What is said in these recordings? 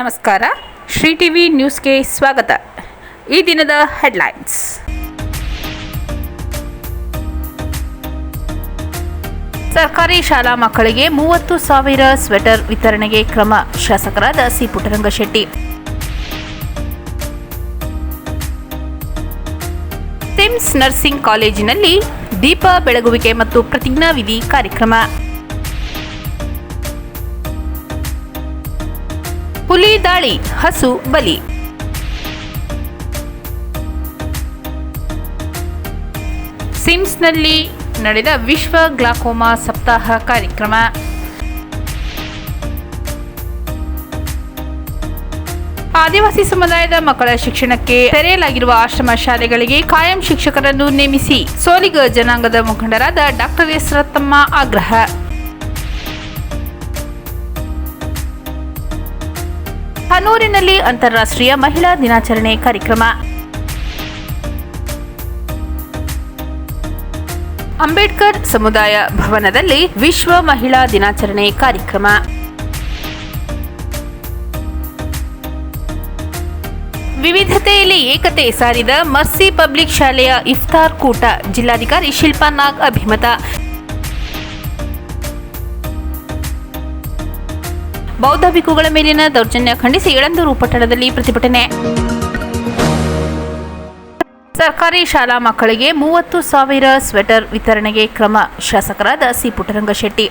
ನಮಸ್ಕಾರ. ಶ್ರೀ ಟಿವಿ ನ್ಯೂಸ್ಗೆ ಸ್ವಾಗತ. ಈ ದಿನದ ಹೆಡ್ಲೈನ್ಸ್. ಸರ್ಕಾರಿ ಶಾಲಾ ಮಕ್ಕಳಿಗೆ ಮೂವತ್ತು ಸಾವಿರ ಸ್ವೆಟರ್ ವಿತರಣೆಗೆ ಕ್ರಮ, ಶಾಸಕರಾದ ಸಿ ಪುಟ್ಟರಂಗಶೆಟ್ಟಿ. ಸಿಮ್ಸ್ ನರ್ಸಿಂಗ್ ಕಾಲೇಜಿನಲ್ಲಿ ದೀಪ ಬೆಳಗುವಿಕೆ ಮತ್ತು ಪ್ರತಿಜ್ಞಾವಿಧಿ ಕಾರ್ಯಕ್ರಮ. ದಾಳಿ, ಹಸು ಬಲಿ. ಸಿಮ್ಸ್ನಲ್ಲಿ ನಡೆದ ವಿಶ್ವ ಗ್ಲಾಕೋಮಾ ಸಪ್ತಾಹ ಕಾರ್ಯಕ್ರಮ. ಆದಿವಾಸಿ ಸಮುದಾಯದ ಮಕ್ಕಳ ಶಿಕ್ಷಣಕ್ಕೆ ತೆರೆಯಲಾಗಿರುವ ಆಶ್ರಮ ಶಾಲೆಗಳಿಗೆ ಕಾಯಂ ಶಿಕ್ಷಕರನ್ನು ನೇಮಿಸಿ ಸೋಲಿಗ ಜನಾಂಗದ ಮುಖಂಡರಾದ ಡಾಕ್ಟರ್ ಎಸ್ ರತ್ತಮ್ಮ ಆಗ್ರಹ. ಹನೂರಿನಲ್ಲಿ ಅಂತಾರಾಷ್ಟ್ರೀಯ ಮಹಿಳಾ ದಿನಾಚರಣೆ ಕಾರ್ಯಕ್ರಮ. ಅಂಬೇಡ್ಕರ್ ಸಮುದಾಯ ಭವನದಲ್ಲಿ ವಿಶ್ವ ಮಹಿಳಾ ದಿನಾಚರಣೆ ಕಾರ್ಯಕ್ರಮ. ವಿವಿಧತೆಯಲ್ಲಿ ಏಕತೆ ಸಾರಿದ ಮರ್ಸಿ ಪಬ್ಲಿಕ್ ಶಾಲೆಯ ಇಫ್ತಾರ್ ಕೂಟ ಜಿಲ್ಲಾಧಿಕಾರಿ ಶಿಲ್ಪಾ ನಾಗ್ ಅಭಿಮತ. ಬೌದ್ಧ ಭಿಕ್ಕುಗಳ ಮೇಲಿನ ದೌರ್ಜನ್ಯ ಖಂಡಿಸಿ ಯಳಂದೂರು ಪಟ್ಟಣದಲ್ಲಿ ಪ್ರತಿಭಟನೆ. ಸರ್ಕಾರಿ ಶಾಲಾ ಮಕ್ಕಳಿಗೆ ಮೂವತ್ತು ಸಾವಿರ ಸ್ವೆಟರ್ ವಿತರಣೆಗೆ ಕ್ರಮ, ಶಾಸಕರಾದ ಸಿ ಪುಟ್ಟರಂಗಶೆಟ್ಟಿ.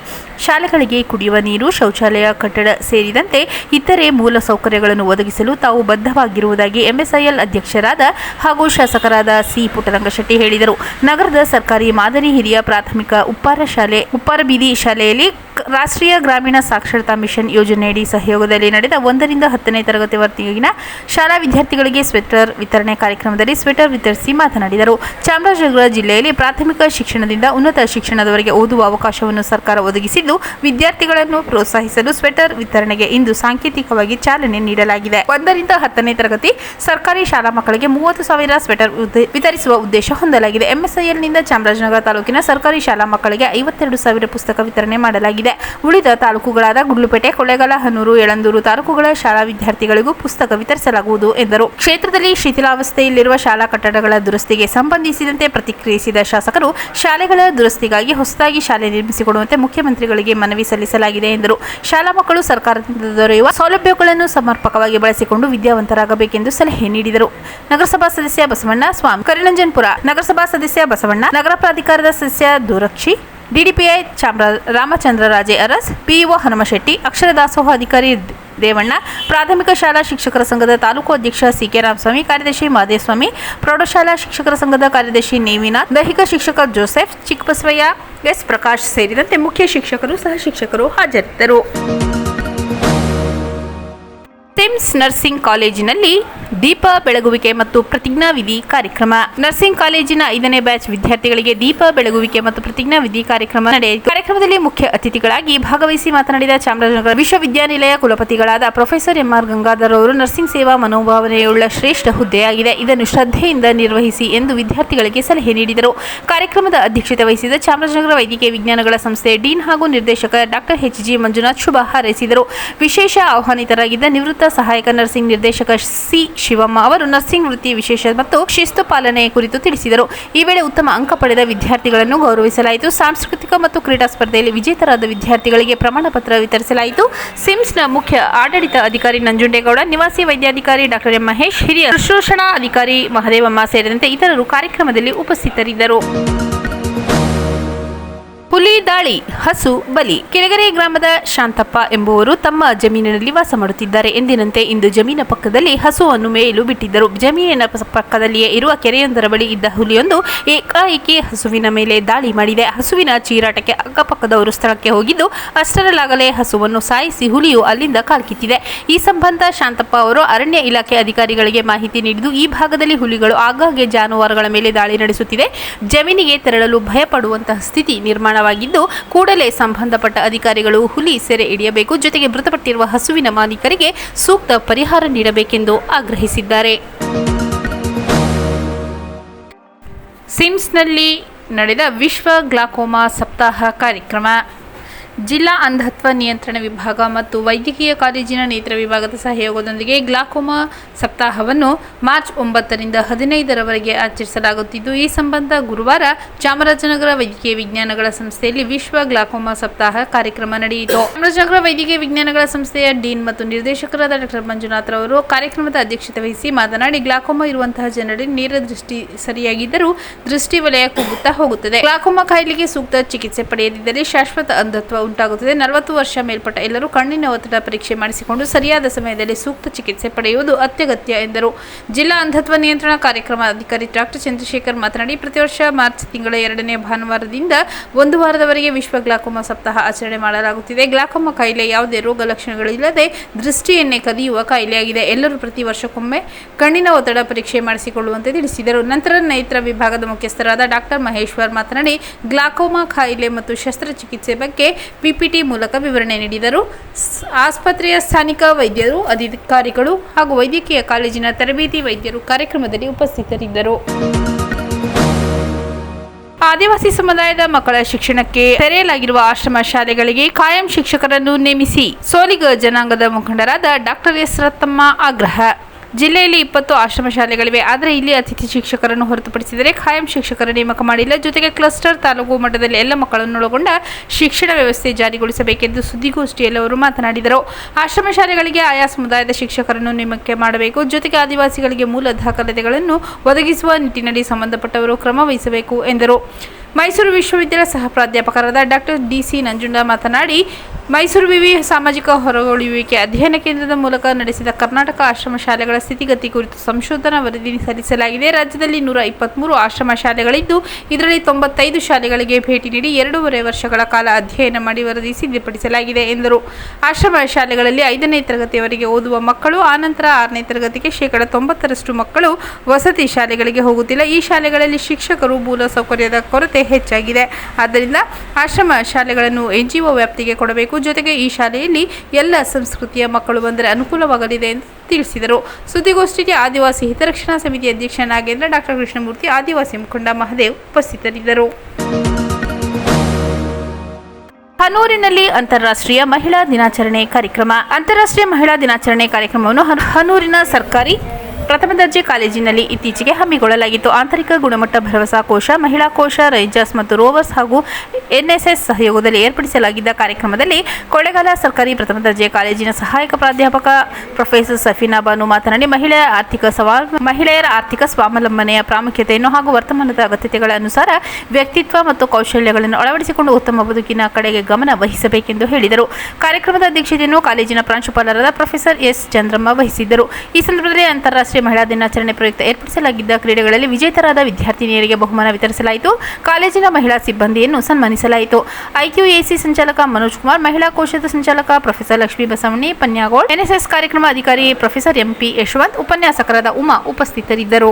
ಶಾಲೆಗಳಿಗೆ ಕುಡಿಯುವ ನೀರು, ಶೌಚಾಲಯ, ಕಟ್ಟಡ ಸೇರಿದಂತೆ ಇತರೆ ಮೂಲ ಸೌಕರ್ಯಗಳನ್ನು ಒದಗಿಸಲು ತಾವು ಬದ್ಧವಾಗಿರುವುದಾಗಿ ಎಂಎಸ್ಐಎಲ್ ಅಧ್ಯಕ್ಷರಾದ ಹಾಗೂ ಶಾಸಕರಾದ ಸಿ ಪುಟ್ಟರಂಗಶೆಟ್ಟಿ ಹೇಳಿದರು. ನಗರದ ಸರ್ಕಾರಿ ಮಾದರಿ ಹಿರಿಯ ಪ್ರಾಥಮಿಕ ಉಪ್ಪಾರ ಶಾಲೆ, ಉಪ್ಪಾರ ಬೀದಿ ಶಾಲೆಯಲ್ಲಿ ರಾಷ್ಟ್ರೀಯ ಗ್ರಾಮೀಣ ಸಾಕ್ಷರತಾ ಮಿಷನ್ ಯೋಜನೆಯಡಿ ಸಹಯೋಗದಲ್ಲಿ ನಡೆದ ಒಂದರಿಂದ ಹತ್ತನೇ ತರಗತಿ ವರ್ತಿಯಾಗಿನ ಶಾಲಾ ವಿದ್ಯಾರ್ಥಿಗಳಿಗೆ ಸ್ವೆಟರ್ ವಿತರಣೆ ಕಾರ್ಯಕ್ರಮದಲ್ಲಿ ಸ್ವೆಟರ್ ವಿತರಿಸಿ ಮಾತನಾಡಿದರು. ಚಾಮರಾಜನಗರ ಜಿಲ್ಲೆಯಲ್ಲಿ ಪ್ರಾಥಮಿಕ ಶಿಕ್ಷಣದಿಂದ ಉನ್ನತ ಶಿಕ್ಷಣದವರೆಗೆ ಓದುವ ಅವಕಾಶವನ್ನು ಸರ್ಕಾರ ಒದಗಿಸಿದ್ದು, ವಿದ್ಯಾರ್ಥಿಗಳನ್ನು ಪ್ರೋತ್ಸಾಹಿಸಲು ಸ್ವೆಟರ್ ವಿತರಣೆಗೆ ಇಂದು ಸಾಂಕೇತಿಕವಾಗಿ ಚಾಲನೆ ನೀಡಲಾಗಿದೆ. ಒಂದರಿಂದ ಹತ್ತನೇ ತರಗತಿ ಸರ್ಕಾರಿ ಶಾಲಾ ಮಕ್ಕಳಿಗೆ ಮೂವತ್ತು ಸಾವಿರ ಸ್ವೆಟರ್ ವಿತರಿಸುವ ಉದ್ದೇಶ ಹೊಂದಲಾಗಿದೆ. ಎಂಎಸ್ಐಎಲ್ನಿಂದ ಚಾಮರಾಜನಗರ ತಾಲೂಕಿನ ಸರ್ಕಾರಿ ಶಾಲಾ ಮಕ್ಕಳಿಗೆ ಐವತ್ತೆರಡು ಸಾವಿರ ಪುಸ್ತಕ ವಿತರಣೆ ಮಾಡಲಾಗಿದೆ. ಉಳಿದ ತಾಲೂಕುಗಳಾದ ಗುಡ್ಲುಪೇಟೆ ಕೊಳ್ಳೇಗಾಲ ಹನೂರು, ಯಳಂದೂರು ತಾಲೂಕುಗಳ ಶಾಲಾ ವಿದ್ಯಾರ್ಥಿಗಳಿಗೂ ಪುಸ್ತಕ ವಿತರಿಸಲಾಗುವುದು ಎಂದರು. ಕ್ಷೇತ್ರದಲ್ಲಿ ಶಿಥಿಲಾವಸ್ಥೆಯಲ್ಲಿರುವ ಶಾಲಾ ಕಟ್ಟಡಗಳ ದುರಸ್ತಿಗೆ ಸಂಬಂಧಿಸಿದಂತೆ ಪ್ರತಿಕ್ರಿಯಿಸಿದ ಶಾಸಕರು, ಶಾಲೆಗಳ ದುರಸ್ತಿಗಾಗಿ ಹೊಸದಾಗಿ ಶಾಲೆ ನಿರ್ಮಿಸಿಕೊಡುವಂತೆ ಮುಖ್ಯಮಂತ್ರಿಗಳಿಗೆ ಮನವಿ ಸಲ್ಲಿಸಲಾಗಿದೆ ಎಂದರು. ಶಾಲಾ ಮಕ್ಕಳು ಸರ್ಕಾರದಿಂದ ದೊರೆಯುವ ಸೌಲಭ್ಯಗಳನ್ನು ಸಮರ್ಪಕವಾಗಿ ಬಳಸಿಕೊಂಡು ವಿದ್ಯಾವಂತರಾಗಬೇಕೆಂದು ಸಲಹೆ ನೀಡಿದರು. ನಗರಸಭಾ ಸದಸ್ಯ ಬಸವಣ್ಣ ಸ್ವಾಮಿ ಕರಿನಂಜನ್ಪುರ ನಗರಸಭಾ ಸದಸ್ಯ ಬಸವಣ್ಣ, ನಗರ ಪ್ರಾಧಿಕಾರದ ಸದಸ್ಯ ದೂರಕ್ಷಿ ಡಿಡಿಪಿಐ ಚಾಮರ ರಾಮಚಂದ್ರ ರಾಜೆ ಅರಸ್, ಪಿಇಒ ಹನುಮಶೆಟ್ಟಿ, ಅಕ್ಷರ ದಾಸೋಹ ಅಧಿಕಾರಿ ದೇವಣ್ಣ, ಪ್ರಾಥಮಿಕ ಶಾಲಾ ಶಿಕ್ಷಕರ ಸಂಘದ ತಾಲೂಕು ಅಧ್ಯಕ್ಷ ಸಿಕೆ ರಾಮಸ್ವಾಮಿ, ಕಾರ್ಯದರ್ಶಿ ಮಾಧೇಸ್ವಾಮಿ ಪ್ರೌಢಶಾಲಾ ಶಿಕ್ಷಕರ ಸಂಘದ ಕಾರ್ಯದರ್ಶಿ ನೇಮಿನಾಥ್, ದೈಹಿಕ ಶಿಕ್ಷಕ ಜೋಸೆಫ್, ಚಿಕ್ಕಬಸವಯ್ಯ, ಎಸ್. ಪ್ರಕಾಶ್ ಸೇರಿದಂತೆ ಮುಖ್ಯ ಶಿಕ್ಷಕರು, ಸಹ ಶಿಕ್ಷಕರು ಹಾಜರಿದ್ದರು. ಸಿಮ್ಸ್ ನರ್ಸಿಂಗ್ ಕಾಲೇಜಿನಲ್ಲಿ ದೀಪ ಬೆಳಗುವಿಕೆ ಮತ್ತು ಪ್ರತಿಜ್ಞಾವಿಧಿ ಕಾರ್ಯಕ್ರಮ. ನರ್ಸಿಂಗ್ ಕಾಲೇಜಿನ ಐದನೇ ಬ್ಯಾಚ್ ವಿದ್ಯಾರ್ಥಿಗಳಿಗೆ ದೀಪ ಬೆಳಗುವಿಕೆ ಮತ್ತು ಪ್ರತಿಜ್ಞಾವಿಧಿ ಕಾರ್ಯಕ್ರಮ ನಡೆಯಿತು. ಕಾರ್ಯಕ್ರಮದಲ್ಲಿ ಮುಖ್ಯ ಅತಿಥಿಗಳಾಗಿ ಭಾಗವಹಿಸಿ ಮಾತನಾಡಿದ ಚಾಮರಾಜನಗರ ವಿಶ್ವವಿದ್ಯಾನಿಲಯ ಕುಲಪತಿಗಳಾದ ಪ್ರೊಫೆಸರ್ ಎಂಆರ್ ಗಂಗಾಧರ್ ಅವರು ನರ್ಸಿಂಗ್ ಸೇವಾ ಮನೋಭಾವನೆಯುಳ್ಳ ಶ್ರೇಷ್ಠ ಹುದ್ದೆಯಾಗಿದೆ. ಇದನ್ನು ಶ್ರದ್ಧೆಯಿಂದ ನಿರ್ವಹಿಸಿ ಎಂದು ವಿದ್ಯಾರ್ಥಿಗಳಿಗೆ ಸಲಹೆ ನೀಡಿದರು. ಕಾರ್ಯಕ್ರಮದ ಅಧ್ಯಕ್ಷತೆ ವಹಿಸಿದ ಚಾಮರಾಜನಗರ ವೈದ್ಯಕೀಯ ವಿಜ್ಞಾನಗಳ ಸಂಸ್ಥೆ ಡೀನ್ ಹಾಗೂ ನಿರ್ದೇಶಕ ಡಾಕ್ಟರ್ ಎಚ್ ಜಿ ಮಂಜುನಾಥ್ ಶುಭ ಹಾರೈಸಿದರು. ವಿಶೇಷ ಆಹ್ವಾನಿತರಾಗಿದ್ದ ನಿವೃತ್ತ ಸಹಾಯಕ ನರ್ಸಿಂಗ್ ನಿರ್ದೇಶಕ ಸಿ ಶಿವಮ್ಮ ಅವರು ನರ್ಸಿಂಗ್ ವೃತ್ತಿ ವಿಶೇಷ ಮತ್ತು ಶಿಸ್ತು ಪಾಲನೆ ಕುರಿತು ತಿಳಿಸಿದರು. ಈ ವೇಳೆ ಉತ್ತಮ ಅಂಕ ಪಡೆದ ವಿದ್ಯಾರ್ಥಿಗಳನ್ನು ಗೌರವಿಸಲಾಯಿತು. ಸಾಂಸ್ಕೃತಿಕ ಮತ್ತು ಕ್ರೀಡಾ ಸ್ಪರ್ಧೆಯಲ್ಲಿ ವಿಜೇತರಾದ ವಿದ್ಯಾರ್ಥಿಗಳಿಗೆ ಪ್ರಮಾಣ ಪತ್ರ ವಿತರಿಸಲಾಯಿತು. ಸಿಮ್ಸ್ನ ಮುಖ್ಯ ಆಡಳಿತ ಅಧಿಕಾರಿ ನಂಜುಂಡೇಗೌಡ, ನಿವಾಸಿ ವೈದ್ಯಾಧಿಕಾರಿ ಡಾಕ್ಟರ್ ಎಂ ಮಹೇಶ್, ಹಿರಿಯ ಶುಶ್ರೂಷಣಾ ಅಧಿಕಾರಿ ಮಹದೇವಮ್ಮ ಸೇರಿದಂತೆ ಇತರರು ಕಾರ್ಯಕ್ರಮದಲ್ಲಿ ಉಪಸ್ಥಿತರಿದ್ದರು. ದಾಳಿ, ಹಸು, ಬಲಿ. ಕೆರೆಗರೆ ಗ್ರಾಮದ ಶಾಂತಪ್ಪ ಎಂಬುವರು ತಮ್ಮ ಜಮೀನಿನಲ್ಲಿ ವಾಸ ಮಾಡುತ್ತಿದ್ದಾರೆ. ಎಂದಿನಂತೆ ಇಂದು ಜಮೀನ ಪಕ್ಕದಲ್ಲಿ ಹಸುವನ್ನು ಮೇಯಲು ಬಿಟ್ಟಿದ್ದರು. ಜಮೀನಿನ ಪಕ್ಕದಲ್ಲಿಯೇ ಇರುವ ಕೆರೆಯೊಂದರ ಬಳಿ ಇದ್ದ ಹುಲಿಯೊಂದು ಏಕಾಏಕಿ ಹಸುವಿನ ಮೇಲೆ ದಾಳಿ ಮಾಡಿದೆ. ಹಸುವಿನ ಚೀರಾಟಕ್ಕೆ ಅಕ್ಕಪಕ್ಕದವರು ಸ್ಥಳಕ್ಕೆ ಹೋಗಿದ್ದು, ಅಷ್ಟರಲ್ಲಾಗಲೇ ಹಸುವನ್ನು ಸಾಯಿಸಿ ಹುಲಿಯು ಅಲ್ಲಿಂದ ಕಾಲ್ಕಿತ್ತಿದೆ ಈ ಸಂಬಂಧ ಶಾಂತಪ್ಪ ಅವರು ಅರಣ್ಯ ಇಲಾಖೆ ಅಧಿಕಾರಿಗಳಿಗೆ ಮಾಹಿತಿ ನೀಡಿದ್ದು, ಈ ಭಾಗದಲ್ಲಿ ಹುಲಿಗಳು ಆಗಾಗ್ಗೆ ಜಾನುವಾರುಗಳ ಮೇಲೆ ದಾಳಿ ನಡೆಸುತ್ತಿದೆ. ಜಮೀನಿಗೆ ತೆರಳಲು ಭಯಪಡುವಂತಹ ಸ್ಥಿತಿ ನಿರ್ಮಾಣವಾಗಿದ್ದು ಕೂಡಲೇ ಸಂಬಂಧಪಟ್ಟ ಅಧಿಕಾರಿಗಳು ಹುಲಿ ಸೆರೆ ಹಿಡಿಯಬೇಕು, ಜೊತೆಗೆ ಮೃತಪಟ್ಟಿರುವ ಹಸುವಿನ ಮಾಲೀಕರಿಗೆ ಸೂಕ್ತ ಪರಿಹಾರ ನೀಡಬೇಕೆಂದು ಆಗ್ರಹಿಸಿದ್ದಾರೆ. ಸಿಮ್ಸ್ನಲ್ಲಿ ನಡೆದ ವಿಶ್ವ ಗ್ಲಾಕೋಮಾ ಸಪ್ತಾಹ ಕಾರ್ಯಕ್ರಮ. ಜಿಲ್ಲಾ ಅಂಧತ್ವ ನಿಯಂತ್ರಣ ವಿಭಾಗ ಮತ್ತು ವೈದ್ಯಕೀಯ ಕಾಲೇಜಿನ ನೇತ್ರ ವಿಭಾಗದ ಸಹಯೋಗದೊಂದಿಗೆ ಗ್ಲಾಕೋಮಾ ಸಪ್ತಾಹವನ್ನು ಮಾರ್ಚ್ ಒಂಬತ್ತರಿಂದ ಹದಿನೈದರವರೆಗೆ ಆಚರಿಸಲಾಗುತ್ತಿದ್ದು, ಈ ಸಂಬಂಧ ಗುರುವಾರ ಚಾಮರಾಜನಗರ ವೈದ್ಯಕೀಯ ವಿಜ್ಞಾನಗಳ ಸಂಸ್ಥೆಯಲ್ಲಿ ವಿಶ್ವ ಗ್ಲಾಕೋಮಾ ಸಪ್ತಾಹ ಕಾರ್ಯಕ್ರಮ ನಡೆಯಿತು. ಚಾಮರಾಜನಗರ ವೈದ್ಯಕೀಯ ವಿಜ್ಞಾನಗಳ ಸಂಸ್ಥೆಯ ಡೀನ್ ಮತ್ತು ನಿರ್ದೇಶಕರಾದ ಡಾಕ್ಟರ್ ಮಂಜುನಾಥ್ ರವರು ಕಾರ್ಯಕ್ರಮದ ಅಧ್ಯಕ್ಷತೆ ವಹಿಸಿ ಮಾತನಾಡಿ, ಗ್ಲಾಕೋಮಾ ಇರುವಂತಹ ಜನರಲ್ಲಿ ನೇರ ದೃಷ್ಟಿ ಸರಿಯಾಗಿದ್ದರೂ ದೃಷ್ಟಿ ವಲಯ ಕುಗ್ಗುತ್ತಾ ಹೋಗುತ್ತದೆ. ಗ್ಲಾಕೋಮಾ ಕಾಯಿಲೆಗೆ ಸೂಕ್ತ ಚಿಕಿತ್ಸೆ ಪಡೆಯದಿದ್ದರೆ ಶಾಶ್ವತ ಅಂಧತ್ವ ಉಂಟಾಗುತ್ತದೆ. ನಲವತ್ತು ವರ್ಷ ಮೇಲ್ಪಟ್ಟ ಎಲ್ಲರೂ ಕಣ್ಣಿನ ಒತ್ತಡ ಪರೀಕ್ಷೆ ಮಾಡಿಸಿಕೊಂಡು ಸರಿಯಾದ ಸಮಯದಲ್ಲಿ ಸೂಕ್ತ ಚಿಕಿತ್ಸೆ ಪಡೆಯುವುದು ಅತ್ಯಗತ್ಯ, ಎಂದರು. ಜಿಲ್ಲಾ ಅಂಧತ್ವ ನಿಯಂತ್ರಣ ಕಾರ್ಯಕ್ರಮ ಅಧಿಕಾರಿ ಡಾಕ್ಟರ್ ಚಂದ್ರಶೇಖರ್ ಮಾತನಾಡಿ, ಪ್ರತಿ ವರ್ಷ ಮಾರ್ಚ್ ತಿಂಗಳ ಎರಡನೇ ಭಾನುವಾರದಿಂದ ಒಂದು ವಾರದವರೆಗೆ ವಿಶ್ವ ಗ್ಲಾಕೋಮಾ ಸಪ್ತಾಹ ಆಚರಣೆ ಮಾಡಲಾಗುತ್ತಿದೆ. ಗ್ಲಾಕೋಮಾ ಕಾಯಿಲೆ ಯಾವುದೇ ರೋಗ ಲಕ್ಷಣಗಳಿಲ್ಲದೆ ದೃಷ್ಟಿಯನ್ನೇ ಕದಿಯುವ ಕಾಯಿಲೆಯಾಗಿದೆ. ಎಲ್ಲರೂ ಪ್ರತಿ ವರ್ಷಕ್ಕೊಮ್ಮೆ ಕಣ್ಣಿನ ಒತ್ತಡ ಪರೀಕ್ಷೆ ಮಾಡಿಸಿಕೊಳ್ಳುವಂತೆ ತಿಳಿಸಿದರು. ನಂತರ ನೇತ್ರ ವಿಭಾಗದ ಮುಖ್ಯಸ್ಥರಾದ ಡಾಕ್ಟರ್ ಮಹೇಶ್ವರ್ ಮಾತನಾಡಿ, ಗ್ಲಾಕೋಮಾ ಕಾಯಿಲೆ ಮತ್ತು ಶಸ್ತ್ರಚಿಕಿತ್ಸೆ ಬಗ್ಗೆ ಪಿಪಿಟಿ ಮೂಲಕ ವಿವರಣೆ ನೀಡಿದರು. ಆಸ್ಪತ್ರೆಯ ಸ್ಥಾನಿಕ ವೈದ್ಯರು, ಅಧಿಕಾರಿಗಳು ಹಾಗೂ ವೈದ್ಯಕೀಯ ಕಾಲೇಜಿನ ತರಬೇತಿ ವೈದ್ಯರು ಕಾರ್ಯಕ್ರಮದಲ್ಲಿ ಉಪಸ್ಥಿತರಿದ್ದರು. ಆದಿವಾಸಿ ಸಮುದಾಯದ ಮಕ್ಕಳ ಶಿಕ್ಷಣಕ್ಕೆ ತೆರೆಯಲಾಗಿರುವ ಆಶ್ರಮ ಶಾಲೆಗಳಿಗೆ ಕಾಯಂ ಶಿಕ್ಷಕರನ್ನು ನೇಮಿಸಿ ಸೋಲಿಗ ಜನಾಂಗದ ಮುಖಂಡರಾದ ಡಾಕ್ಟರ್ ಎಸ್ ರತ್ತಮ್ಮ ಆಗ್ರಹ. ಜಿಲ್ಲೆಯಲ್ಲಿ ಇಪ್ಪತ್ತು ಆಶ್ರಮ ಶಾಲೆಗಳಿವೆ. ಆದರೆ ಇಲ್ಲಿ ಅತಿಥಿ ಶಿಕ್ಷಕರನ್ನು ಹೊರತುಪಡಿಸಿದರೆ ಖಾಯಂ ಶಿಕ್ಷಕರ ನೇಮಕ ಮಾಡಿಲ್ಲ. ಜೊತೆಗೆ ಕ್ಲಸ್ಟರ್ ತಾಲೂಕು ಮಟ್ಟದಲ್ಲಿ ಎಲ್ಲ ಮಕ್ಕಳನ್ನೊಳಗೊಂಡ ಶಿಕ್ಷಣ ವ್ಯವಸ್ಥೆ ಜಾರಿಗೊಳಿಸಬೇಕೆಂದು ಸುದ್ದಿಗೋಷ್ಠಿಯಲ್ಲಿ ಅವರು ಮಾತನಾಡಿದರು. ಆಶ್ರಮ ಶಾಲೆಗಳಿಗೆ ಆಯಾ ಸಮುದಾಯದ ಶಿಕ್ಷಕರನ್ನು ನೇಮಕ ಮಾಡಬೇಕು. ಜೊತೆಗೆ ಆದಿವಾಸಿಗಳಿಗೆ ಮೂಲ ದಾಖಲಾತಿಗಳನ್ನು ಒದಗಿಸುವ ನಿಟ್ಟಿನಲ್ಲಿ ಸಂಬಂಧಪಟ್ಟವರು ಕ್ರಮ ವಹಿಸಬೇಕು ಎಂದರು. ಮೈಸೂರು ವಿಶ್ವವಿದ್ಯಾಲಯ ಸಹ ಪ್ರಾಧ್ಯಾಪಕರಾದ ಡಾಕ್ಟರ್ ಡಿಸಿ ನಂಜುಂಡ ಮಾತನಾಡಿ, ಮೈಸೂರು ವಿವಿ ಸಾಮಾಜಿಕ ಹೊರಗುಳಿಯುವಿಕೆ ಅಧ್ಯಯನ ಕೇಂದ್ರದ ಮೂಲಕ ನಡೆಸಿದ ಕರ್ನಾಟಕ ಆಶ್ರಮ ಶಾಲೆಗಳ ಸ್ಥಿತಿಗತಿ ಕುರಿತು ಸಂಶೋಧನಾ ವರದಿ ಸಲ್ಲಿಸಲಾಗಿದೆ. ರಾಜ್ಯದಲ್ಲಿ ನೂರ ಇಪ್ಪತ್ತ್ಮೂರು ಆಶ್ರಮ ಶಾಲೆಗಳಿದ್ದು, ಇದರಲ್ಲಿ ತೊಂಬತ್ತೈದು ಶಾಲೆಗಳಿಗೆ ಭೇಟಿ ನೀಡಿ ಎರಡೂವರೆ ವರ್ಷಗಳ ಕಾಲ ಅಧ್ಯಯನ ಮಾಡಿ ವರದಿ ಸಿದ್ಧಪಡಿಸಲಾಗಿದೆ ಎಂದರು. ಆಶ್ರಮ ಶಾಲೆಗಳಲ್ಲಿ ಐದನೇ ತರಗತಿಯವರೆಗೆ ಓದುವ ಮಕ್ಕಳು, ಆನಂತರ ಆರನೇ ತರಗತಿಗೆ ಶೇಕಡ ತೊಂಬತ್ತರಷ್ಟು ಮಕ್ಕಳು ವಸತಿ ಶಾಲೆಗಳಿಗೆ ಹೋಗುತ್ತಿಲ್ಲ. ಈ ಶಾಲೆಗಳಲ್ಲಿ ಶಿಕ್ಷಕರು ಮೂಲ ಸೌಕರ್ಯದ ಕೊರತೆ ಹೆಚ್ಚಾಗಿದೆ. ಆದ್ದರಿಂದ ಆಶ್ರಮ ಶಾಲೆಗಳನ್ನು ಎನ್ ಜಿ ಒ ವ್ಯಾಪ್ತಿಗೆ ಕೊಡಬೇಕು. ಜೊತೆಗೆ ಈ ಶಾಲೆಯಲ್ಲಿ ಎಲ್ಲ ಸಂಸ್ಕೃತಿಯ ಮಕ್ಕಳು ಬಂದರೆ ಅನುಕೂಲವಾಗಲಿದೆ ಎಂದು ತಿಳಿಸಿದರು. ಸುದ್ದಿಗೋಷ್ಠಿಗೆ ಆದಿವಾಸಿ ಹಿತರಕ್ಷಣಾ ಸಮಿತಿ ಅಧ್ಯಕ್ಷ ನಾಗೇಂದ್ರ ಡಾಕ್ಟರ್ ಕೃಷ್ಣಮೂರ್ತಿ, ಆದಿವಾಸಿ ಮುಖಂಡ ಮಹದೇವ್ ಉಪಸ್ಥಿತರಿದ್ದರು. ಹನೂರಿನಲ್ಲಿ ಅಂತಾರಾಷ್ಟ್ರೀಯ ಮಹಿಳಾ ದಿನಾಚರಣೆ ಕಾರ್ಯಕ್ರಮ. ಅಂತಾರಾಷ್ಟ್ರೀಯ ಮಹಿಳಾ ದಿನಾಚರಣೆ ಕಾರ್ಯಕ್ರಮವನ್ನು ಹನ್- ಹನೂರಿನ ಸರ್ಕಾರಿ ಪ್ರಥಮ ದರ್ಜೆ ಕಾಲೇಜಿನಲ್ಲಿ ಇತ್ತೀಚೆಗೆ ಹಮ್ಮಿಕೊಳ್ಳಲಾಗಿತ್ತು. ಆಂತರಿಕ ಗುಣಮಟ್ಟ ಭರವಸಾ ಕೋಶ, ಮಹಿಳಾ ಕೋಶ, ರೈಂಜರ್ಸ್ ಮತ್ತು ರೋವರ್ಸ್ ಹಾಗೂ ಎನ್ಎಸ್ಎಸ್ ಸಹಯೋಗದಲ್ಲಿ ಏರ್ಪಡಿಸಲಾಗಿದ್ದ ಕಾರ್ಯಕ್ರಮದಲ್ಲಿ ಕೊಳ್ಳೇಗಾಲ ಸರ್ಕಾರಿ ಪ್ರಥಮ ದರ್ಜೆ ಕಾಲೇಜಿನ ಸಹಾಯಕ ಪ್ರಾಧ್ಯಾಪಕ ಪ್ರೊಫೆಸರ್ ಸಫೀನಾ ಬಾನು ಮಾತನಾಡಿ ಮಹಿಳೆಯ ಆರ್ಥಿಕ ಸವಾಲ್, ಮಹಿಳೆಯರ ಆರ್ಥಿಕ ಸ್ವಾವಲಂಬನೆಯ ಪ್ರಾಮುಖ್ಯತೆಯನ್ನು ಹಾಗೂ ವರ್ತಮಾನದ ಅಗತ್ಯತೆಗಳ ಅನುಸಾರ ವ್ಯಕ್ತಿತ್ವ ಮತ್ತು ಕೌಶಲ್ಯಗಳನ್ನು ಅಳವಡಿಸಿಕೊಂಡು ಉತ್ತಮ ಬದುಕಿನ ಕಡೆಗೆ ಗಮನ ವಹಿಸಬೇಕೆಂದು ಹೇಳಿದರು. ಕಾರ್ಯಕ್ರಮದ ಅಧ್ಯಕ್ಷತೆಯನ್ನು ಕಾಲೇಜಿನ ಪ್ರಾಂಶುಪಾಲರಾದ ಪ್ರೊಫೆಸರ್ ಎಸ್ ಚಂದ್ರಮ್ಮ ವಹಿಸಿದ್ದರು. ಈ ಸಂದರ್ಭದಲ್ಲಿ ಅಂತಾರಾಷ್ಟ್ರೀಯ ಮಹಿಳಾ ದಿನಾಚರಣೆ ಪ್ರಯುಕ್ತ ಏರ್ಪಡಿಸಲಾಗಿದ್ದ ಕ್ರೀಡೆಗಳಲ್ಲಿ ವಿಜೇತರಾದ ವಿದ್ಯಾರ್ಥಿನಿಯರಿಗೆ ಬಹುಮಾನ ವಿತರಿಸಲಾಯಿತು. ಕಾಲೇಜಿನ ಮಹಿಳಾ ಸಿಬ್ಬಂದಿಯನ್ನು ಸನ್ಮಾನಿಸಲಾಯಿತು. ಐಕ್ಯೂಎಸಿ ಸಂಚಾಲಕ ಮನೋಜ್ ಕುಮಾರ್, ಮಹಿಳಾ ಕೋಶದ ಸಂಚಾಲಕ ಪ್ರೊಫೆಸರ್ ಲಕ್ಷ್ಮೀ ಬಸವಣ್ಣಿ, ಪನ್ಯಾಗೋಳ್, ಎನ್ಎಸ್ಎಸ್ ಕಾರ್ಯಕ್ರಮ ಅಧಿಕಾರಿ ಪ್ರೊಫೆಸರ್ ಎಂಪಿ ಯಶವಂತ್, ಉಪನ್ಯಾಸಕರಾದ ಉಮಾ ಉಪಸ್ಥಿತರಿದ್ದರು.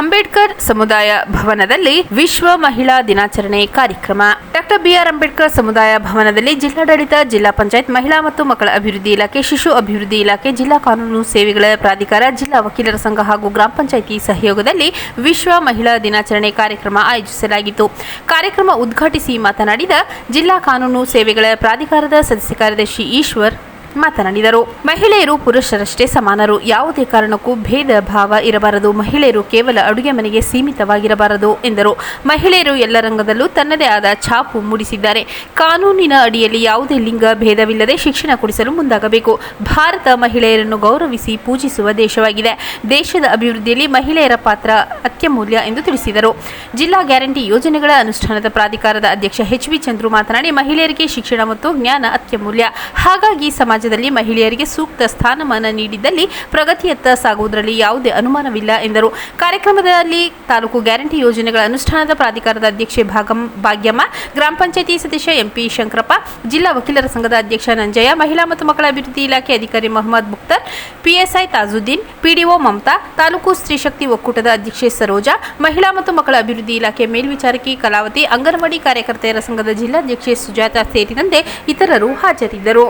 ಅಂಬೇಡ್ಕರ್ ಸಮುದಾಯ ಭವನದಲ್ಲಿ ವಿಶ್ವ ಮಹಿಳಾ ದಿನಾಚರಣೆ ಕಾರ್ಯಕ್ರಮ. ಡಾಕ್ಟರ್ ಬಿಆರ್ ಅಂಬೇಡ್ಕರ್ ಸಮುದಾಯ ಭವನದಲ್ಲಿ ಜಿಲ್ಲಾಡಳಿತ, ಜಿಲ್ಲಾ ಪಂಚಾಯತ್, ಮಹಿಳಾ ಮತ್ತು ಮಕ್ಕಳ ಅಭಿವೃದ್ಧಿ ಇಲಾಖೆ, ಶಿಶು ಅಭಿವೃದ್ಧಿ ಇಲಾಖೆ, ಜಿಲ್ಲಾ ಕಾನೂನು ಸೇವೆಗಳ ಪ್ರಾಧಿಕಾರ, ಜಿಲ್ಲಾ ವಕೀಲರ ಸಂಘ ಹಾಗೂ ಗ್ರಾಮ ಪಂಚಾಯಿತಿ ಸಹಯೋಗದಲ್ಲಿ ವಿಶ್ವ ಮಹಿಳಾ ದಿನಾಚರಣೆ ಕಾರ್ಯಕ್ರಮ ಆಯೋಜಿಸಲಾಗಿತ್ತು. ಕಾರ್ಯಕ್ರಮ ಉದ್ಘಾಟಿಸಿ ಮಾತನಾಡಿದ ಜಿಲ್ಲಾ ಕಾನೂನು ಸೇವೆಗಳ ಪ್ರಾಧಿಕಾರದ ಸದಸ್ಯ ಕಾರ್ಯದರ್ಶಿ ಈಶ್ವರ್ ಮಾತನಾಡಿದರು. ಮಹಿಳೆಯರು ಪುರುಷರಷ್ಟೇ ಸಮಾನರು. ಯಾವುದೇ ಕಾರಣಕ್ಕೂ ಭೇದ ಭಾವ ಇರಬಾರದು. ಮಹಿಳೆಯರು ಕೇವಲ ಅಡುಗೆ ಮನೆಗೆ ಸೀಮಿತವಾಗಿರಬಾರದು, ಎಂದರು. ಮಹಿಳೆಯರು ಎಲ್ಲ ರಂಗದಲ್ಲೂ ತನ್ನದೇ ಆದ ಛಾಪು ಮೂಡಿಸಿದ್ದಾರೆ. ಕಾನೂನಿನ ಅಡಿಯಲ್ಲಿ ಯಾವುದೇ ಲಿಂಗ ಭೇದವಿಲ್ಲದೆ ಶಿಕ್ಷಣ ಕೊಡಿಸಲು ಮುಂದಾಗಬೇಕು. ಭಾರತ ಮಹಿಳೆಯರನ್ನು ಗೌರವಿಸಿ ಪೂಜಿಸುವ ದೇಶವಾಗಿದೆ. ದೇಶದ ಅಭಿವೃದ್ಧಿಯಲ್ಲಿ ಮಹಿಳೆಯರ ಪಾತ್ರ ಅತ್ಯಮೂಲ್ಯ ಎಂದು ತಿಳಿಸಿದರು. ಜಿಲ್ಲಾ ಗ್ಯಾರಂಟಿ ಯೋಜನೆಗಳ ಅನುಷ್ಠಾನದ ಪ್ರಾಧಿಕಾರದ ಅಧ್ಯಕ್ಷ ಎಚ್ ವಿ ಚಂದ್ರು ಮಾತನಾಡಿ, ಮಹಿಳೆಯರಿಗೆ ಶಿಕ್ಷಣ ಮತ್ತು ಜ್ಞಾನ ಅತ್ಯಮೂಲ್ಯ. ಹಾಗಾಗಿ ಸಮಾಜದಲ್ಲಿ ಮಹಿಳೆಯರಿಗೆ ಸೂಕ್ತ ಸ್ಥಾನಮಾನ ನೀಡಿದ್ದಲ್ಲಿ ಪ್ರಗತಿಯತ್ತ ಸಾಗುವುದರಲ್ಲಿ ಯಾವುದೇ ಅನುಮಾನವಿಲ್ಲ ಎಂದರು. ಕಾರ್ಯಕ್ರಮದಲ್ಲಿ ತಾಲೂಕು ಗ್ಯಾರಂಟಿ ಯೋಜನೆಗಳ ಅನುಷ್ಠಾನದ ಪ್ರಾಧಿಕಾರದ ಅಧ್ಯಕ್ಷೆ ಭಾಗಂ ಭಾಗ್ಯಮ್ಮ, ಗ್ರಾಮ ಪಂಚಾಯತಿ ಸದಸ್ಯ ಎಂಪಿ ಶಂಕರಪ್ಪ, ಜಿಲ್ಲಾ ವಕೀಲರ ಸಂಘದ ಅಧ್ಯಕ್ಷ ನಂಜಯ್ಯ, ಮಹಿಳಾ ಮತ್ತು ಮಕ್ಕಳ ಅಭಿವೃದ್ಧಿ ಇಲಾಖೆ ಅಧಿಕಾರಿ ಮೊಹಮ್ಮದ್ ಮುಕ್ತರ್, ಪಿಎಸ್ಐ ತಾಜುದ್ದೀನ್, ಪಿಡಿಒ ಮಮತಾ, ತಾಲೂಕು ಸ್ತ್ರೀಶಕ್ತಿ ಒಕ್ಕೂಟದ ಅಧ್ಯಕ್ಷೆ ಸರೋಜಾ, ಮಹಿಳಾ ಮತ್ತು ಮಕ್ಕಳ ಅಭಿವೃದ್ಧಿ ಇಲಾಖೆ ಮೇಲ್ವಿಚಾರಕಿ ಕಲಾವತಿ, ಅಂಗನವಾಡಿ ಕಾರ್ಯಕರ್ತೆಯರ ಸಂಘದ ಜಿಲ್ಲಾಧ್ಯಕ್ಷೆ ಸುಜಾತ ಸೇರಿದಂತೆ ಇತರರು ಹಾಜರಿದ್ದರು.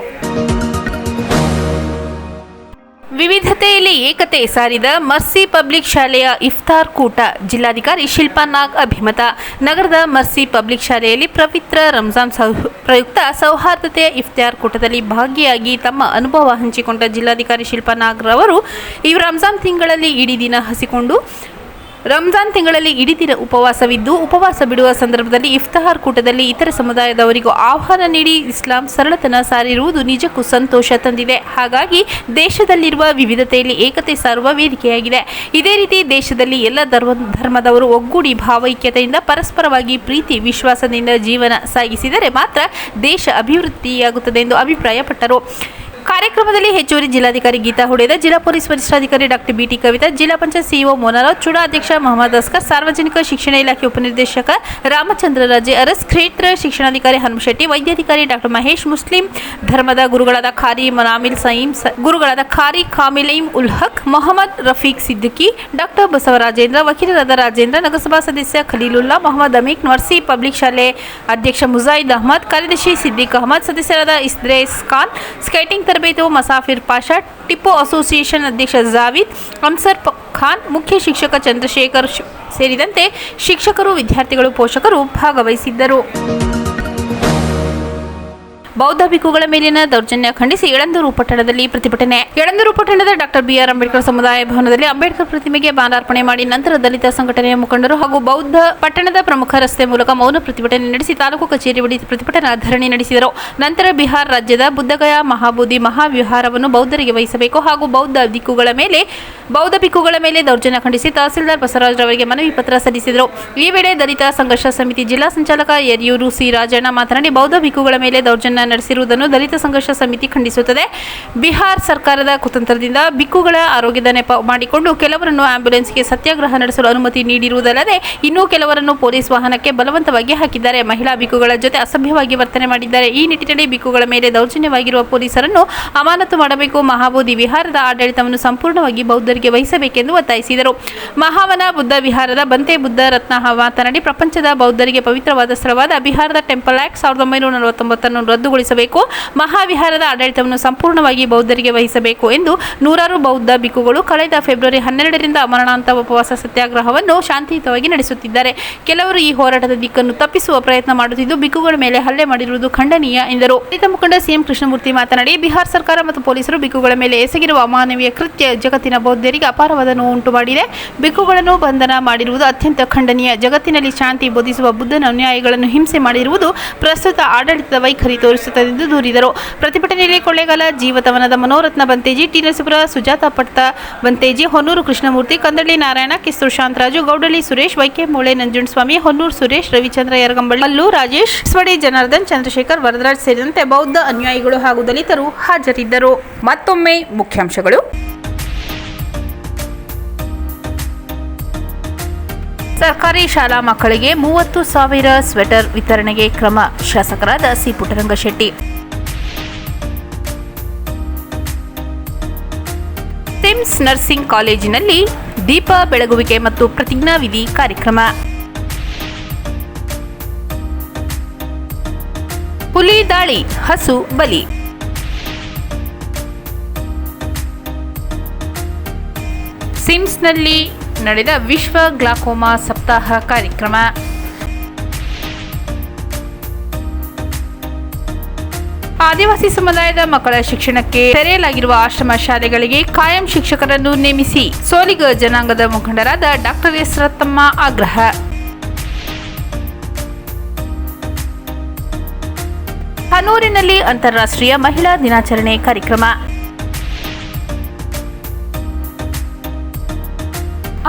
ವಿವಿಧತೆಯಲ್ಲಿ ಏಕತೆ ಸಾರಿದ ಮರ್ಸಿ ಪಬ್ಲಿಕ್ ಶಾಲೆಯ ಇಫ್ತಾರ್ ಕೂಟ ಜಿಲ್ಲಾಧಿಕಾರಿ ಶಿಲ್ಪಾ ನಾಗ್ ಅಭಿಮತ. ನಗರದ ಮರ್ಸಿ ಪಬ್ಲಿಕ್ ಶಾಲೆಯಲ್ಲಿ ಪವಿತ್ರ ರಂಜಾನ್ ಪ್ರಯುಕ್ತ ಸೌಹಾರ್ದತೆಯ ಇಫ್ತಾರ್ ಕೂಟದಲ್ಲಿ ಭಾಗಿಯಾಗಿ ತಮ್ಮ ಅನುಭವ ಹಂಚಿಕೊಂಡ ಜಿಲ್ಲಾಧಿಕಾರಿ ಶಿಲ್ಪಾ ನಾಗ್ ರವರು, ಈ ರಂಜಾನ್ ತಿಂಗಳಲ್ಲಿ ಇಡೀ ದಿನ ಹಸಿಕೊಂಡು ರಂಜಾನ್ ತಿಂಗಳಲ್ಲಿ ಇಡೀ ದಿನ ಉಪವಾಸವಿದ್ದು, ಉಪವಾಸ ಬಿಡುವ ಸಂದರ್ಭದಲ್ಲಿ ಇಫ್ತಹಾರ್ ಕೂಟದಲ್ಲಿ ಇತರ ಸಮುದಾಯದವರಿಗೂ ಆಹ್ವಾನ ನೀಡಿ ಇಸ್ಲಾಂ ಸರಳತನ ಸಾರಿರುವುದು ನಿಜಕ್ಕೂ ಸಂತೋಷ ತಂದಿದೆ. ಹಾಗಾಗಿ ದೇಶದಲ್ಲಿರುವ ವಿವಿಧತೆಯಲ್ಲಿ ಏಕತೆ ಸಾರುವ ವೇದಿಕೆಯಾಗಿದೆ. ಇದೇ ರೀತಿ ದೇಶದಲ್ಲಿ ಎಲ್ಲ ಧರ್ಮ, ಧರ್ಮದವರು ಒಗ್ಗೂಡಿ ಭಾವೈಕ್ಯತೆಯಿಂದ ಪರಸ್ಪರವಾಗಿ ಪ್ರೀತಿ, ವಿಶ್ವಾಸದಿಂದ ಜೀವನ ಸಾಗಿಸಿದರೆ ಮಾತ್ರ ದೇಶ ಅಭಿವೃದ್ಧಿಯಾಗುತ್ತದೆ ಎಂದು ಅಭಿಪ್ರಾಯಪಟ್ಟರು. ಕಾರ್ಯಕ್ರಮದಲ್ಲಿ ಹೆಚ್ಚುವರಿ ಜಿಲ್ಲಾಧಿಕಾರಿ ಗೀತಾ ಹುಡೇದ, ಜಿಲ್ಲಾ ಪೊಲೀಸ್ ವರಿಷ್ಠಾಧಿಕಾರಿ ಡಾಕ್ಟರ್ ಬಿಟಿ ಕವಿತಾ, ಜಿಲ್ಲಾ ಪಂಚಾಯತ್ ಸಿಇಒ ಮೋನಾರಾವ್, ಚುಡಾ ಅಧ್ಯಕ್ಷ ಮೊಹಮ್ಮದ್ ಅಸ್ಕರ್, ಸಾರ್ವಜನಿಕ ಶಿಕ್ಷಣ ಇಲಾಖೆ ಉಪನಿರ್ದೇಶಕ ರಾಮಚಂದ್ರ ರಾಜೆ ಅರಸ್, ಕ್ಷೇತ್ರ ಶಿಕ್ಷಣಾಧಿಕಾರಿ ಹನುಮಶೆಟ್ಟಿ ವೈದ್ಯಾಧಿಕಾರಿ ಡಾಕ್ಟರ್ ಮಹೇಶ್, ಮುಸ್ಲಿಂ ಧರ್ಮದ ಗುರುಗಳಾದ ಖಾರಿ ಮನಾಮಿಲ್ ಸಯೀಂ ಗುರುಗಳಾದ ಖಾರಿ ಕಾಮಿಲೈಮ್ ಉಲ್ ಹಕ್ ಮೊಹಮ್ಮದ್ ರಫೀಕ್ ಸಿದ್ದಿಕಿ ಡಾಕ್ಟರ್ ಬಸವರಾಜೇಂದ್ರ ವಕೀಲರಾದ ರಾಜೇಂದ್ರ, ನಗರಸಭಾ ಸದಸ್ಯ ಖಲೀಲುಲ್ಲಾ, ಮೊಹಮ್ಮದ್ ಅಮೀಕ್, ನರ್ಸಿ ಪಬ್ಲಿಕ್ ಶಾಲೆ ಅಧ್ಯಕ್ಷ ಮುಜಾಯಿದ್ ಅಹಮದ್, ಕಾರ್ಯದರ್ಶಿ ಸಿದ್ದಿಕ್ ಅಹಮದ್, ಸದಸ್ಯರಾದ ಇಸ್ರೇಸ್ ಖಾನ್, ಸ್ಕೇಟಿಂಗ್ ತರಬೇತು ಮಸಾಫಿರ್ ಪಾಷಾ, ಟಿಪ್ಪು ಅಸೋಸಿಯೇಷನ್ ಅಧ್ಯಕ್ಷ ಜಾವೀದ್, ಅನ್ಸರ್ ಖಾನ್, ಮುಖ್ಯ ಶಿಕ್ಷಕ ಚಂದ್ರಶೇಖರ್ ಸೇರಿದಂತೆ ಶಿಕ್ಷಕರು, ವಿದ್ಯಾರ್ಥಿಗಳು, ಪೋಷಕರು ಭಾಗವಹಿಸಿದ್ದರು. ಬೌದ್ಧ ಭಿಕ್ಕುಗಳ ಮೇಲಿನ ದೌರ್ಜನ್ಯ ಖಂಡಿಸಿ ಯಳಂದೂರು ಪಟ್ಟಣದಲ್ಲಿ ಪ್ರತಿಭಟನೆ. ಯಳಂದೂರು ಪಟ್ಟಣದ ಡಾಕ್ಟರ್ ಬಿಆರ್ ಅಂಬೇಡ್ಕರ್ ಸಮುದಾಯ ಭವನದಲ್ಲಿ ಅಂಬೇಡ್ಕರ್ ಪ್ರತಿಮೆಗೆ ಮಾಲಾರ್ಪಣೆ ಮಾಡಿ ನಂತರ ದಲಿತ ಸಂಘಟನೆಯ ಮುಖಂಡರು ಹಾಗೂ ಬೌದ್ಧ ಪಟ್ಟಣದ ಪ್ರಮುಖ ರಸ್ತೆ ಮೂಲಕ ಮೌನ ಪ್ರತಿಭಟನೆ ನಡೆಸಿ ತಾಲೂಕು ಕಚೇರಿ ಬಳಿ ಪ್ರತಿಭಟನಾ ಧರಣಿ ನಡೆಸಿದರು. ನಂತರ ಬಿಹಾರ ರಾಜ್ಯದ ಬುದ್ಧಗಯ ಮಹಾಬೋಧಿ ಮಹಾವಿಹಾರವನ್ನು ಬೌದ್ಧರಿಗೆ ವಹಿಸಬೇಕು ಹಾಗೂ ಬೌದ್ಧ ದಿಕ್ಕುಗಳ ಮೇಲೆ, ಬೌದ್ಧ ಭಿಕ್ಕುಗಳ ಮೇಲೆ ದೌರ್ಜನ್ಯ ಖಂಡಿಸಿ ತಹಸೀಲ್ದಾರ್ ಬಸವರಾಜ್ ಅವರಿಗೆ ಮನವಿ ಪತ್ರ ಸಲ್ಲಿಸಿದರು. ಈ ವೇಳೆ ದಲಿತ ಸಂಘರ್ಷ ಸಮಿತಿ ಜಿಲ್ಲಾ ಸಂಚಾಲಕ ಯರಿಯೂರು ಸಿ ರಾಜಣ್ಣ ಮಾತನಾಡಿ, ಬೌದ್ಧ ಭಿಕ್ಕುಗಳ ಮೇಲೆ ದೌರ್ಜನ್ಯ ನಡೆಸಿರುವುದನ್ನು ದಲಿತ ಸಂಘರ್ಷ ಸಮಿತಿ ಖಂಡಿಸುತ್ತದೆ. ಬಿಹಾರ್ ಸರ್ಕಾರದ ಕುತಂತ್ರದಿಂದ ಬಿಕ್ಕುಗಳ ಆರೋಗ್ಯದ ನೆಪ ಮಾಡಿಕೊಂಡು ಕೆಲವರನ್ನು ಆಂಬ್ಯುಲೆನ್ಸ್ಗೆ ಸತ್ಯಾಗ್ರಹ ನಡೆಸಲು ಅನುಮತಿ ನೀಡಿರುವುದಲ್ಲದೆ ಇನ್ನೂ ಕೆಲವರನ್ನು ಪೊಲೀಸ್ ವಾಹನಕ್ಕೆ ಬಲವಂತವಾಗಿ ಹಾಕಿದ್ದಾರೆ. ಮಹಿಳಾ ಬಿಕ್ಕುಗಳ ಜೊತೆ ಅಸಭ್ಯವಾಗಿ ವರ್ತನೆ ಮಾಡಿದ್ದಾರೆ. ಈ ನಿಟ್ಟಿನಲ್ಲಿ ಬಿಕ್ಕುಗಳ ಮೇಲೆ ದೌರ್ಜನ್ಯವಾಗಿರುವ ಪೊಲೀಸರನ್ನು ಅಮಾನತು ಮಾಡಬೇಕು. ಮಹಾಬೋಧಿ ವಿಹಾರದ ಆಡಳಿತವನ್ನು ಸಂಪೂರ್ಣವಾಗಿ ಬೌದ್ಧರಿಗೆ ವಹಿಸಬೇಕೆಂದು ಒತ್ತಾಯಿಸಿದರು. ಮಹಾವನ ಬುದ್ಧ ವಿಹಾರದ ಬಂತೆ ಬುದ್ಧ ರತ್ನ ಮಾತನಾಡಿ, ಪ್ರಪಂಚದ ಬೌದ್ಧರಿಗೆ ಪವಿತ್ರವಾದ ಸ್ಥಳವಾದ ಬಿಹಾರದ ಟೆಂಪಲ್ ಆಕ್ಟ್ ಸಾವಿರದ ಒಂಬೈನೂರ ನಲವತ್ತೊಂಬತ್ತನ್ನು ರದ್ದುಗೊಳಿಸಬೇಕು ಮಹಾವಿಹಾರದ ಆಡಳಿತವನ್ನು ಸಂಪೂರ್ಣವಾಗಿ ಬೌದ್ಧರಿಗೆ ವಹಿಸಬೇಕು ಎಂದು ನೂರಾರು ಬೌದ್ಧ ಬಿಕ್ಕುಗಳು ಕಳೆದ ಫೆಬ್ರವರಿ ಹನ್ನೆರಡರಿಂದ ಅಮರಣಾಂತ ಉಪವಾಸ ಸತ್ಯಾಗ್ರಹವನ್ನು ಶಾಂತಿಯುತವಾಗಿ ನಡೆಸುತ್ತಿದ್ದಾರೆ. ಕೆಲವರು ಈ ಹೋರಾಟದ ದಿಕ್ಕನ್ನು ತಪ್ಪಿಸುವ ಪ್ರಯತ್ನ ಮಾಡುತ್ತಿದ್ದು ಬಿಕ್ಕುಗಳ ಮೇಲೆ ಹಲ್ಲೆ ಮಾಡಿರುವುದು ಖಂಡನೀಯ ಎಂದರು. ದಲಿತ ಮುಖಂಡ ಸಿಎಂ ಕೃಷ್ಣಮೂರ್ತಿ ಮಾತನಾಡಿ, ಬಿಹಾರ ಸರ್ಕಾರ ಮತ್ತು ಪೊಲೀಸರು ಬಿಕ್ಕುಗಳ ಮೇಲೆ ಎಸಗಿರುವ ಅಮಾನವೀಯ ಕೃತ್ಯ ಜಗತ್ತಿನ ಬೌದ್ಧರಿಗೆ ಅಪಾರವಾದ ನೋವು ಉಂಟು ಮಾಡಿದೆ ಬಿಕ್ಕುಗಳನ್ನು ಬಂಧನ ಮಾಡಿರುವುದು ಅತ್ಯಂತ ಖಂಡನೀಯ. ಜಗತ್ತಿನಲ್ಲಿ ಶಾಂತಿ ಬೋಧಿಸುವ ಬುದ್ಧನ ಅನ್ಯಾಯಗಳನ್ನು ಹಿಂಸೆ ಮಾಡಿರುವುದು ಪ್ರಸ್ತುತ ಆಡಳಿತದ ವೈಖರಿ ತೋರಿಸುತ್ತದೆ. ಎಂದು ದೂರಿದರು. ಪ್ರತಿಭಟನೆಯಲ್ಲಿ ಕೊಳ್ಳೇಗಾಲ, ಜೀವತವನದ ಮನೋರತ್ನ ಬಂತೇಜಿ, ಟಿ ನರಸೀಪುರ, ಸುಜಾತ ಪಟ್ಟ ಬಂತೇಜಿ, ಹೊನ್ನೂರು ಕೃಷ್ಣಮೂರ್ತಿ, ಕಂದಳ್ಳಿ ನಾರಾಯಣ ಕಿಸ್ತೂರ್ ಶಾಂತರಾಜು, ಗೌಡಳ್ಳಿ ಸುರೇಶ್, ವೈಕೆ ಮೂಳೆ ನಂಜುಂಡಸ್ವಾಮಿ ಹೊನ್ನೂರು ಸುರೇಶ್, ರವಿಚಂದ್ರ ಯರಗಂಬಳ್ಳಿ, ಅಲ್ಲೂ ರಾಜೇಶ್, ಸ್ವಡಿ ಜನಾರ್ದನ್, ಚಂದ್ರಶೇಖರ್, ವರದರಾಜ್ ಸೇರಿದಂತೆ ಬೌದ್ಧ ಅನುಯಾಯಿಗಳು ಹಾಗೂ ದಲಿತರು ಹಾಜರಿದ್ದರು. ಮತ್ತೊಮ್ಮೆ ಮುಖ್ಯಾಂಶಗಳು. ಸರ್ಕಾರಿ ಶಾಲಾ ಮಕ್ಕಳಿಗೆ ಮೂವತ್ತು ಸಾವಿರ ಸ್ವೆಟರ್ ವಿತರಣೆಗೆ ಕ್ರಮ, ಶಾಸಕರಾದ ಸಿ ಪುಟ್ಟರಂಗಶೆಟ್ಟಿ. ಸಿಮ್ಸ್ ನರ್ಸಿಂಗ್ ಕಾಲೇಜಿನಲ್ಲಿ ದೀಪ ಬೆಳಗುವಿಕೆ ಮತ್ತು ಪ್ರತಿಜ್ಞಾವಿಧಿ ಕಾರ್ಯಕ್ರಮ. ಹುಲಿ ದಾಳಿ, ಹಸು ಬಲಿ. ಸಿಮ್ಸ್ನಲ್ಲಿ ನಡೆದ ವಿಶ್ವ ಗ್ಲಾಕೋಮಾ ಸಪ್ತಾಹ ಕಾರ್ಯಕ್ರಮ. ಆದಿವಾಸಿ ಸಮುದಾಯದ ಮಕ್ಕಳ ಶಿಕ್ಷಣಕ್ಕೆ ತೆರೆಯಲಾಗಿರುವ ಆಶ್ರಮ ಶಾಲೆಗಳಿಗೆ ಕಾಯಂ ಶಿಕ್ಷಕರನ್ನು ನೇಮಿಸಿ ಸೋಲಿಗ ಜನಾಂಗದ ಮುಖಂಡರಾದ ಡಾಕ್ಟರ್ ಎಸ್ ರತ್ತಮ್ಮ ಆಗ್ರಹ. ಹನೂರಿನಲ್ಲಿ ಅಂತಾರಾಷ್ಟ್ರೀಯ ಮಹಿಳಾ ದಿನಾಚರಣೆ ಕಾರ್ಯಕ್ರಮ.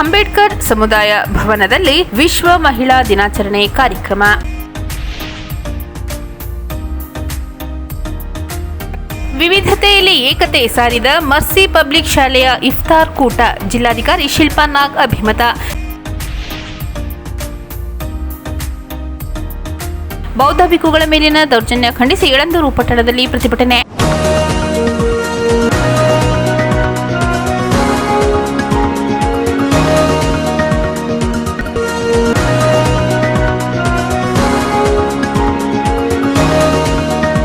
ಅಂಬೇಡ್ಕರ್ ಸಮುದಾಯ ಭವನದಲ್ಲಿ ವಿಶ್ವ ಮಹಿಳಾ ದಿನಾಚರಣೆ ಕಾರ್ಯಕ್ರಮ. ವಿವಿಧತೆಯಲ್ಲಿ ಏಕತೆ ಸಾರಿದ ಮರ್ಸಿ ಪಬ್ಲಿಕ್ ಶಾಲೆಯ ಇಫ್ತಾರ್ ಕೂಟ ಜಿಲ್ಲಾಧಿಕಾರಿ ಶಿಲ್ಪಾ ನಾಗ್ ಅಭಿಮತ. ಬೌದ್ಧ ಭಿಕ್ಕುಗಳ ಮೇಲಿನ ದೌರ್ಜನ್ಯ ಖಂಡಿಸಿ ಯಳಂದೂರು ಪಟ್ಟಣದಲ್ಲಿ ಪ್ರತಿಭಟನೆ.